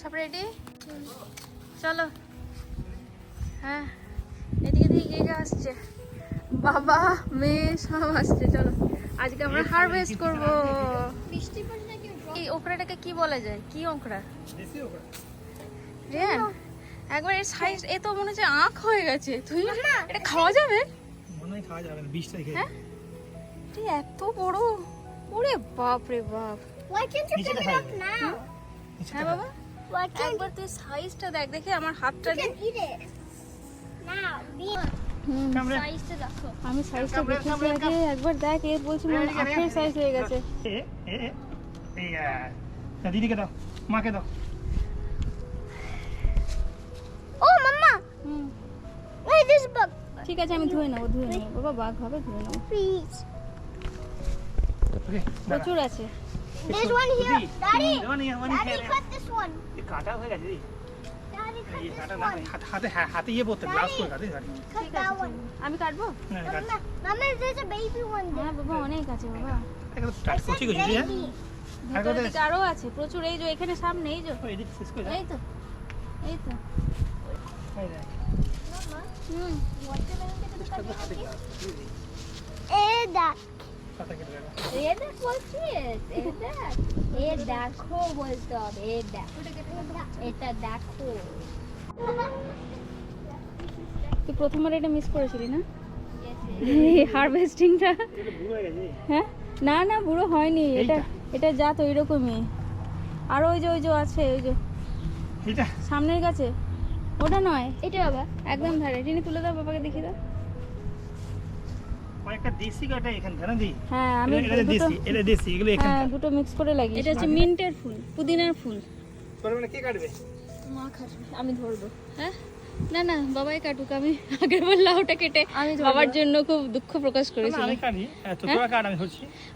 সব রেডি চলো। হ্যাঁ এদিকে দিয়ে কে কে আসছে। বাবা মেয়ে সব আসছে চলো। আজকে আমরা হারভেস্ট করব। বৃষ্টি পড়ছে নাকি এই ওকরাটাকে কি বলা যায়? কি ওকরা দেশি একবার এর সাইজ এ তো মনে হচ্ছে আঁখ হয়ে গেছে। তুই এটা খাওয়া যাবে? মনে হয় খাওয়া যাবে না বিষ তারিখে। হ্যাঁ? এটা এত বড়। ওরে বাপ রে বাপ। Why can't you নিচে pick it দেখা up now? হ্যাঁ বাবা। একবার তুই সাইজটা দেখ দেখে আমার হাতটা আমি সাইজটা দেখেছি আগে একবার দেখ এ বলছি মনে আখের সাইজ হয়ে গেছে। দিদিকে দাও মাকে দাও। Wait, this ঠিক আছে আমি ধুয়ে নেব ধুয়ে নেব। বাবা বাঘ হবে ধুয়ে নেব. ওকে প্রচুর আছে। There's one here. Daddy! One year one Daddy, cut this one. কাটা গেছে দিদি Daddy, cut this one. হাতে হাতে হাতে পড়তে গ্লাস করে কাটে কাটে Cut that one. আমি কাটবো না কাট Mama, mama, there's a baby one হ্যাঁ বাবা অনেক আছে বাবা। করছি দিকে আরও আছে প্রচুর এই যে এখানে সামনে এই যে। দাও এই তো এই তো। হুম। তো Eh, দেখ। পাতা কেটে দাও এ দেখ বলছিস? এ দেখ এ দেখো বলতে হবে এ দেখো। এটা দেখো। তুই প্রথমবার এটা মিস করেছিলি না? হারভেস্টিংটা হয়ে না না বুড়ো হয়নি। এটা এটা জাত ওই রকমই আর ওই যে ওই যে আছে ওই যে। সামনের কাছে ওটা নয়। এটা বাবা। একদম ধারে। টিনি তুলে দাও বাবাকে দেখিয়ে দাও। কয়েকটা দেশি কাটা এখানকার দি হ্যাঁ আমি এটা এটা দুটো দেশি এটা দেশি এগুলো হ্যাঁ দুটো মিক্স করে লাগি এটা হচ্ছে মিন্টের ফুল পুদিনার ফুল। তোর মানে কে কাটবে? মা খাসবে আমি ধরবো হ্যাঁ? না না বাবাই কাটুক আমি আগের বার লাউটা কেটে বাবার জন্য খুব দুঃখ প্রকাশ কাটি হ্যাঁ,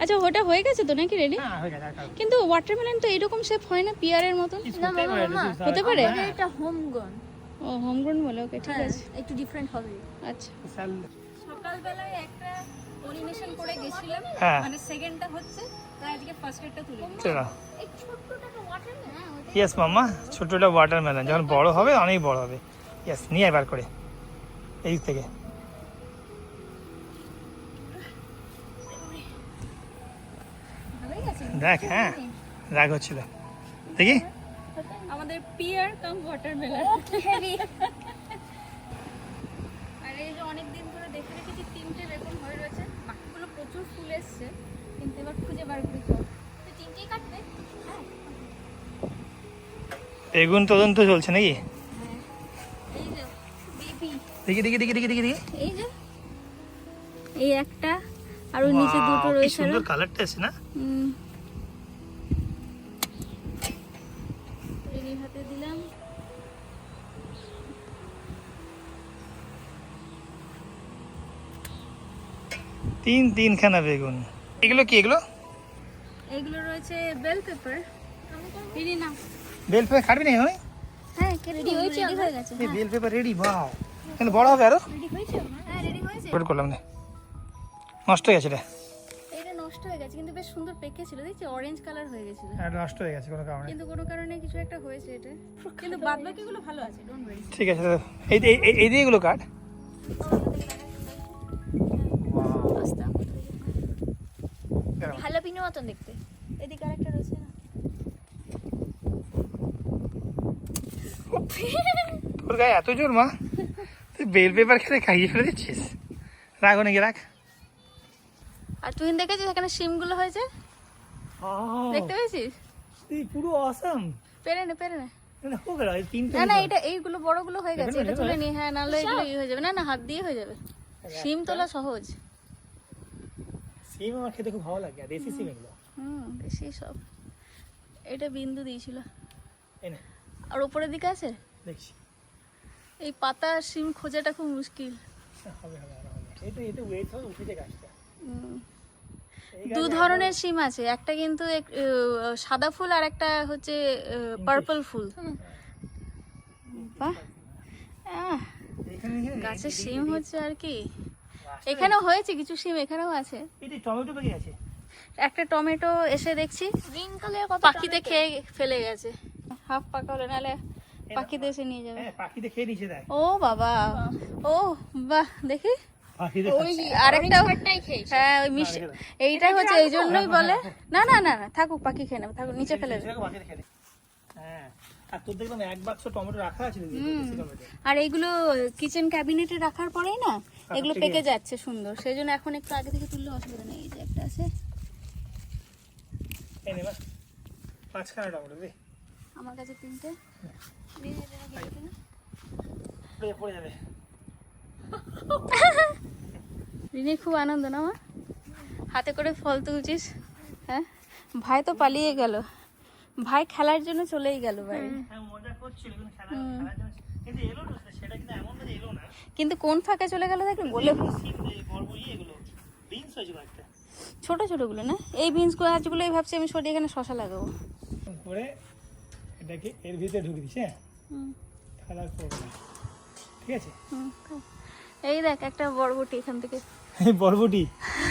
আচ্ছা ওটা হয়ে গেছে তো নাকি রেডি? হ্যাঁ হয়ে। কিন্তু ওয়াটারমেলন তো এরকম শেপ হয় না পিয়ারের মতন? হতে পারে? এটা হোম গ্রোন ও হোমগ্রোন বলে ওকে ঠিক আছে। একটু ডিফারেন্ট হবে। আচ্ছা। সাল- সকালবেলায় একটা করে গেছিলাম। হ্যাঁ। মানে সেকেন্ডটা হচ্ছে তাই আজকে ফার্স্ট এডটা তুলে চলো এই ছোট্টটা তো ওয়াটারমেলন হ্যাঁ ইয়েস মাম্মা ছোটটা ওয়াটারমেলন যখন বড় হবে অনেক বড় হবে। ইয়েস নিয়ে এবার করে। এই থেকে। দেখ হ্যাঁ রাগ হচ্ছিল। দেখি। আমাদের পিয়ার কাম ওয়াটারমেলন হেভি আর এই যে অনেক দিন ধরে দেখে রেখেছি তিনটে বেগুন হয়ে রয়েছে বাকিগুলো ফুল এসছে কিন্তু এবার খুঁজে বার করি চল তিনটেই কাটবে? হ্যাঁ বেগুন তদন্ত চলছে নাকি? এই যে বেবি। দেখি দেখি দেখি দেখি দেখি দেখি। এই যে এই একটা আর ওই নিচে দুটো রয়েছে সুন্দর কালারটা আছে না? হুম। তিন তিনখানা বেগুন। এগুলো কি এগুলো? এগুলো রয়েছে বেল পেপার রেডি না বেল পেপার কাটবি না এখানে হ্যাঁ রেডি হয়েছে রেডি হয়ে গেছে বেল পেপার রেডি বাও কিন্তু বড় হবে আরও? রেডি হয়েছে হ্যাঁ রেডি হয়েছে। ওয়েট করলাম না। নষ্ট হয়ে গেছে এটা? এটা নষ্ট হয়ে গেছে কিন্তু বেশ সুন্দর পেকেছিল দেখছি অরেঞ্জ কালার হয়ে গেছিল। হ্যাঁ, নষ্ট হয়ে গেছে কোনো কারণে। কিন্তু কোনো কারণে কিছু একটা হয়েছে এটা। কিন্তু বাদ বাকিগুলো ভালো আছে ডোন্ট ওয়ারি ঠিক আছে এই- এই- এই দিয়ে এগুলো কাট। হ্যালোপিনো মতন দেখতে। এদিকে আরেকটা রয়েছে না? তোর গায়ে এত জোর মা? তুই বেল পেপার খেতে খাইয়ে ফেলে দিচ্ছিস? রাখ নাকি রাখ আর তুই দেখেছিস এখানে সিমগুলো হয়েছে? দেখতে পেয়েছিস? তুই পুরো অসাম পেরে নে পেরে নে। না না এটা এইগুলো বড়গুলো হয়ে গেছে এটা তুলে নি। হ্যাঁ নাহলে এগুলো ই হয়ে যাবে। না না হাত দিয়ে হয়ে যাবে। সিম তোলা সহজ। সিম আমার খেতে খুব ভালো লাগে আর দেশি সিম এগুলো। হুম বেশি সব। এটা বিন্দু দিয়েছিল। এই না। আর উপরের দিকে আছে? দেখছি এই পাতা সিম খোঁজাটা খুব মুশকিল। হবে হবে এই তো ওয়েট হবে উঠেছে গাছটা দু ধরনের সিম আছে। একটা কিন্তু সাদা ফুল আর একটা হচ্ছে পার্পল ফুল। বাহ। গাছের সিম হচ্ছে আর কি। এখানেও হয়েছে কিছু সিম এখানেও আছে। এটি টমেটো পেকে গেছে। একটা টমেটো এসে দেখছি। গ্রিন কালার কত পাখিতে খেয়ে ফেলে গেছে। হাফ পাকা হলো নাহলে পাখিতে এসে নিয়ে যাবে। হ্যাঁ পাখিতে খেয়ে নিচে দেয় ও বাবা। ও বাহ দেখি। আরেকটা হ্যাঁ ওই মিষ্টি এইটাই হচ্ছে এই জন্যই বলে। না না না না থাকুক পাখি খেয়ে নেবে থাকুক নিচে ফেলে দেবে। হ্যাঁ আর তোর দেখলাম এক বাক্স টমেটো রাখা আছে দিদি, হুম। দেশি টমেটো। আর এইগুলো কিচেন ক্যাবিনেটে রাখার পরেই না এগুলো পেকে যাচ্ছে সুন্দর। সেই জন্য এখন একটু আগে থেকে তুললে অসুবিধা নেই। এই যে একটা আছে। পাঁচখানা টমেটো দে। আমার কাছে তিনটে? পড়ে- পড়ে যাবে। রিনি খুব আনন্দ না মা? হাতে করে ফল তুলছিস? হ্যাঁ? ভাই তো পালিয়ে গেল। ভাই খেলার জন্য চলেই গেল বাইরে হ্যাঁ মজা করছিল খেলা কিন্তু কোন ফাঁকে চলে গেল দেখলি বলে ছোট ছোটগুলো না? এই বিনস গাছগুলোই ভাবছি আমি সরিয়ে এখানে শশা লাগাবো। করে এটাকে এর ভিতরে ঢুকে দিস হ্যাঁ? তাহলে আর করব না। ঠিক আছে? হুম, এই দেখ একটা বরবটি এখান থেকে। বরবটি?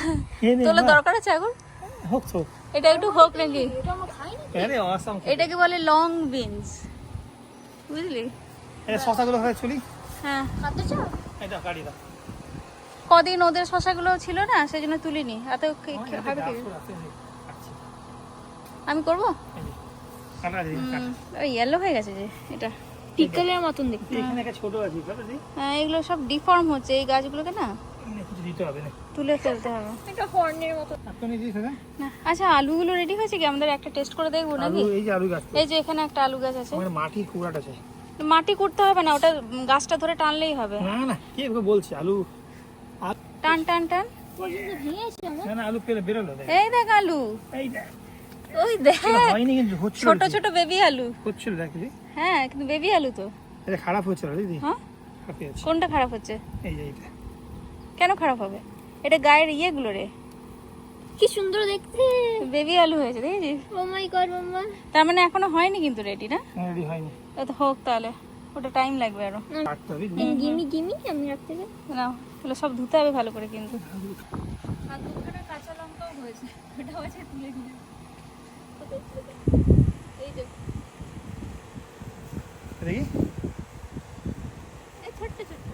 তোলা দরকার আছে এখন হোক তো এটা একটু হোক নাকি? এটা আমরা খাই না আরে অসাম এটাকে বলে লং বিনস বুঝলি? শশাগুলো হয় চলি? হ্যাঁ এটা কাটি দাও। কদিন ওদের শশাগুলো ছিল না সেই জন্য তুলিনি। এত হবে কি আমি করব। ওই ইয়েলো হয়ে গেছে যে এটা। টিকলের মতন দেখতে। একটা ছোট আছে হ্যাঁ এগুলো সব ডিফর্ম হচ্ছে এই গাছগুলোকে না। এখানে কিছু দিতে হবে না। তুলে ফেলতে হবে। এটা হর্নের মতো। আপনি দিস দাদা না আচ্ছা আলুগুলো রেডি হয়েছে কি? আমাদের একটা টেস্ট করে দেখব আলু নাকি? এই যে আলু গাছ এই যে এখানে একটা আলু গাছ আছে। আমার মাটির কুড়াটা আছে। মাটি করতে হবে না ওটা গাছটা ধরে টানলেই হবে। না না কে বলছে? আলু টান টান টান। না না আলু পেলে বেরোলো এই দেখ আলু। এই দেখ। ওই দেখ। এটা হয়নি কিন্তু হচ্ছিল। ছোট ছোট বেবি আলু। হচ্ছিল হ্যাঁ কিন্তু বেবি আলু তো। এটা খারাপ দিদি হ্যাঁ? কোনটা খারাপ হচ্ছে? এই যে এইটা। কেন খারাপ হবে? এটা গায়ের ইয়েগুলো রে। কি সুন্দর দেখতে। বেবি আলু হয়েছে দেখেছিস? Oh my god mamma. তার মানে এখনও হয়নি কিন্তু রেডি না? রেডি হয়নি। তো হোক তাহলে ওটা টাইম লাগবে আরও। কাটতে হবে দিদি। গিমি গিমি আমি রাখতে না এগুলো সব ধুতে হবে ভালো করে কিন্তু। আর দুখানা কাঁচা লঙ্কাও হয়েছে ওটা হয়েছে তুলে নিয়ে। এই যে। দেখি। ছোট্ট ছোট্ট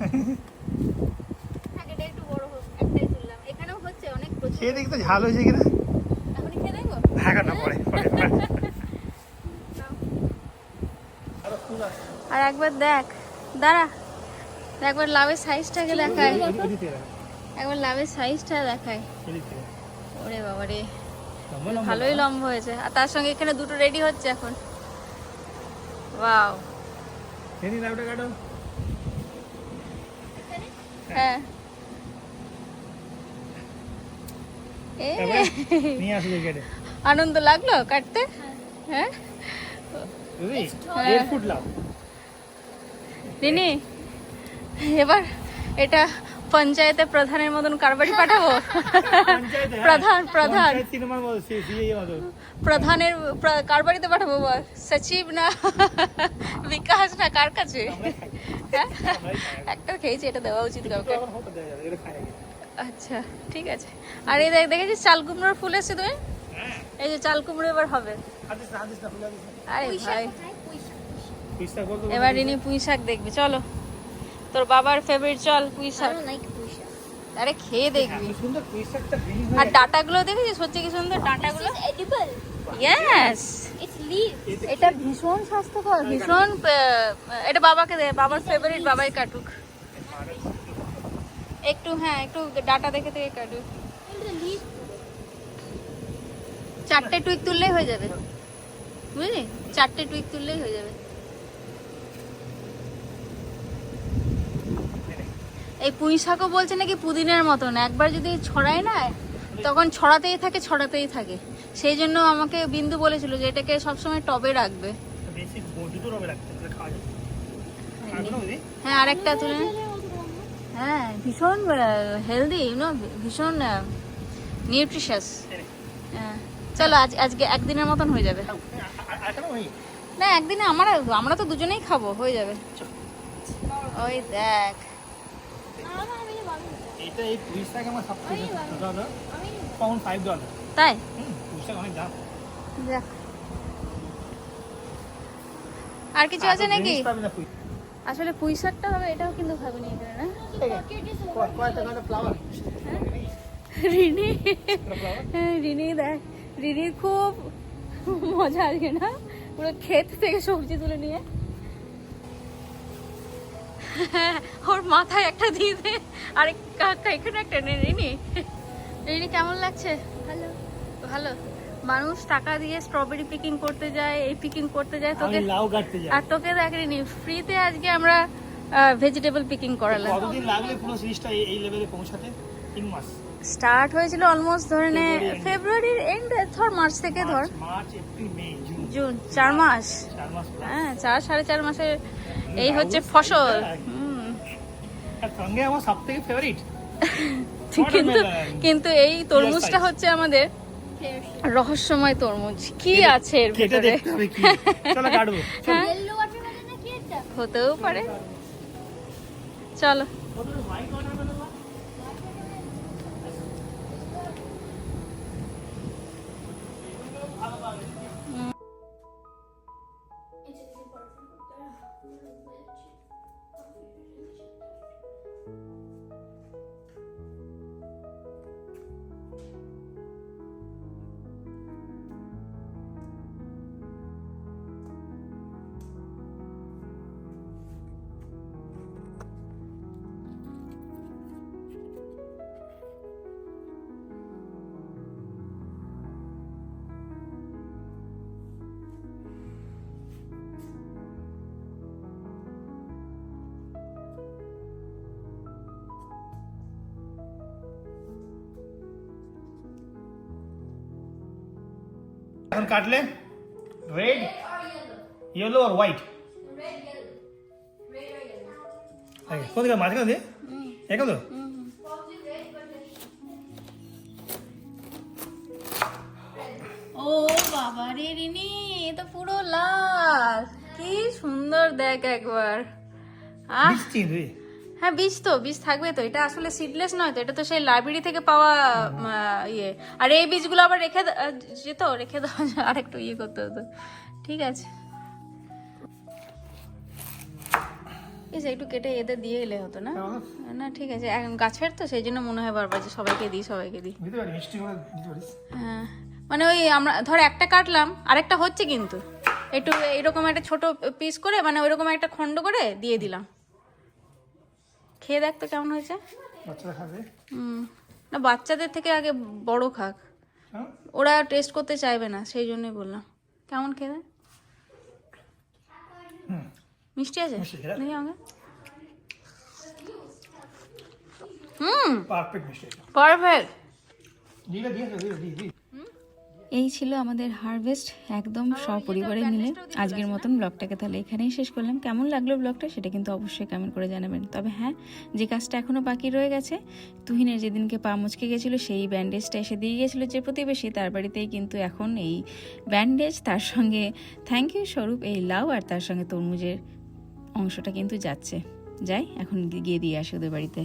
থাক, এটা একটু বড় হোক একটাই তুললাম এখানেও হচ্ছে অনেক প্রচুর খেয়ে দেখি তো ঝাল হয়েছে কিনা? না পরে। আরও একবার দেখ দাঁড়া। একবার লাভের সাইজটাকে দেখায় একবার লাভের সাইজটা দেখায় ওরে বাবা রে ভালোই। লম্বা হয়েছে। আর তার সঙ্গে এখানে দুটো রেডি হচ্ছে এখন। ওয়াও হ্যাঁ এ তারপরে নিয়ে আসবে কেটে আনন্দ লাগল কাটতে? হ্যাঁ? এবার এটা পঞ্চায়েতে প্রধানের মতন কারবারি পাঠাবো? হ্যাঁ। প্রধান প্রধান। প্রধানের প্র- কারবারিতে পাঠাবো বল। সচিব না? বিকাশ না কার কাছে? হ্যাঁ? একটা খেয়েছি এটা দেওয়া উচিত কাউকে। আচ্ছা ঠিক আছে। আর এই দেখ দেখেছিস চাল কুমড়োর ফুল এসছে তুমি? হ্যাঁ। এই যে চাল কুমড়ো এবার হবে। হাদিস না হাদিস না ফুল হাদিস না। আরে ভাই। এবার রিনি পুঁই শাক দেখবি। চলো। তোর বাবার ফেভারিট চল পুঁই শাক। আরও আরে খেয়ে দেখবি। সুন্দর পিস্তাটা গ্রিন আর হয়ে ডাটাগুলো দেখেছিস? হচ্ছে কি সুন্দর ডাটাগুলো? ইয়েস এটা ভীষণ স্বাস্থ্যকর। ভীষণ এটা বাবাকে দে বাবার ফেভারিট বাবাই কাটুক। একটু হ্যাঁ একটু ডাটা দেখে থেকে লিভ চারটে টুইক তুললেই হয়ে যাবে। বুঝলি? চারটে টুইক তুললেই হয়ে যাবে। এই পুঁই শাকও বলছে নাকি পুদিনের মতন। একবার যদি ছড়ায় না তখন ছড়াতেই থাকে ছড়াতেই থাকে। সেই জন্য আমাকে বিন্দু বলেছিল যে এটাকে সবসময় টবে রাখবে। খাওয়া যাবে। আর একটা হ্যাঁ তুলে। হ্যাঁ ভীষণ হেলদি ইউনো ভীষণ নিউট্রিশাস হ্যাঁ চলো আজ আজকে একদিনের মতন হয়ে যাবে। আর কেন ওই না একদিনে আমরা আমরা তো দুজনেই খাব হয়ে যাবে। ওই দেখ। এটা এই পুলিশটাক আমার সব থেকে ডলার পাউন্ড ফাইভ ডলার তাই? অনেক দাম। দেখ। আর কিছু আছে নাকি। আসলে পুঁই শাকটা হবে এটাও কিন্তু ভাবিনি এখানে না? কয়টা রিনি হ্যাঁ রিনি দেখ রিনির খুব মজা আজকে না? পুরো ক্ষেত থেকে সবজি তুলে নিয়ে। হ্যাঁ, ওর মাথায় একটা দিয়ে দে। আর কাকা এখানে একটা নে রিনি। রিনি কেমন লাগছে? ভালো। ভালো? মানুষ টাকা দিয়ে স্ট্রবেরি পিকিং করতে যায় এই পিকিং করতে যায় তোকে লাউ কাটতে যাই। আর তোকে দেখ রিনি ফ্রিতে আজকে আমরা ভেজিটেবল পিকিং করালাম। কতদিন লাগলে পুরো জিনিসটা এই- লেভেলে পৌঁছাতে? তিন মাস। স্টার্ট হয়েছিল অলমোস্ট ধরে নে ফেব্রুয়ারির এন্ড ধর মার্চ থেকে ধর। March, March April May June June চার মাস চার হ্যাঁ চার সাড়ে চার মাসের এই হচ্ছে ফসল। হ্যাঁ। সঙ্গে আমার সব থেকে ফেভারিট কিন্তু কিন্তু এই তরমুজটা হচ্ছে আমাদের রহস্যময় তরমুজ। কি আছে এর ভিতরে? দেখতে হবে কি? চলো কাটবো হ্যাঁ। হতেও পারে। চলো। এখন কাটলে রেড ইয়েলো আর হোয়াইট দিকে মাঝখানে দিয়ে? তো ও বাবা রে রিনি এ তো পুরো লাল। কি সুন্দর দেখ একবার। আহ। মিষ্টি রে। হ্যাঁ বীজ তো বীজ থাকবে তো। এটা আসলে সিডলেস নয় তো এটা তো সেই লাইব্রেরি থেকে পাওয়া ইয়ে। আর এই বীজগুলো আবার রেখে যেত রেখে দেওয়া যায়, আরেকটু ইয়ে করতে হতো। ঠিক আছে। একটু কেটে এদের দিয়ে এলে হতো না? না ঠিক আছে। এখন গাছের তো সেই জন্য মনে হয় বারবার যে সবাইকে দিই সবাইকে দিই। হ্যাঁ মানে ওই আমরা ধর একটা কাটলাম আরেকটা হচ্ছে কিন্তু। একটু এরকম একটা ছোট পিস করে মানে ওইরকম একটা খণ্ড করে দিয়ে দিলাম। খেয়ে দেখ তো কেমন হয়েছে। হুম। না বাচ্চাদের থেকে আগে বড় খাক। হ্যাঁ? ওরা টেস্ট করতে চাইবে না সেই জন্যই বললাম। কেমন খেয়ে দেখ? মিষ্টি আছে। দেখি। আমাকে। হুম। পারফেক্ট পারফেক্ট এই ছিল আমাদের হারভেস্ট একদম সপরিবারে মিলে আজকের মতন ব্লগটাকে তাহলে এখানেই শেষ করলাম। কেমন লাগল ব্লগটা সেটা কিন্তু অবশ্যই কমেন্ট করে জানাবেন। তবে হ্যাঁ যে কাজটা এখনও বাকি রয়ে গেছে তুহিনের যেদিনকে পা মুচকে গেছিল সেই ব্যান্ডেজটা এসে দিয়ে গেছিল যে প্রতিবেশী তার বাড়িতেই কিন্তু এখন এই ব্যান্ডেজ তার সঙ্গে থ্যাংক ইউ স্বরূপ এই লাউ আর তার সঙ্গে তরমুজের অংশটা কিন্তু যাচ্ছে। যাই এখন গিয়ে দিয়ে আসি ওদের বাড়িতে।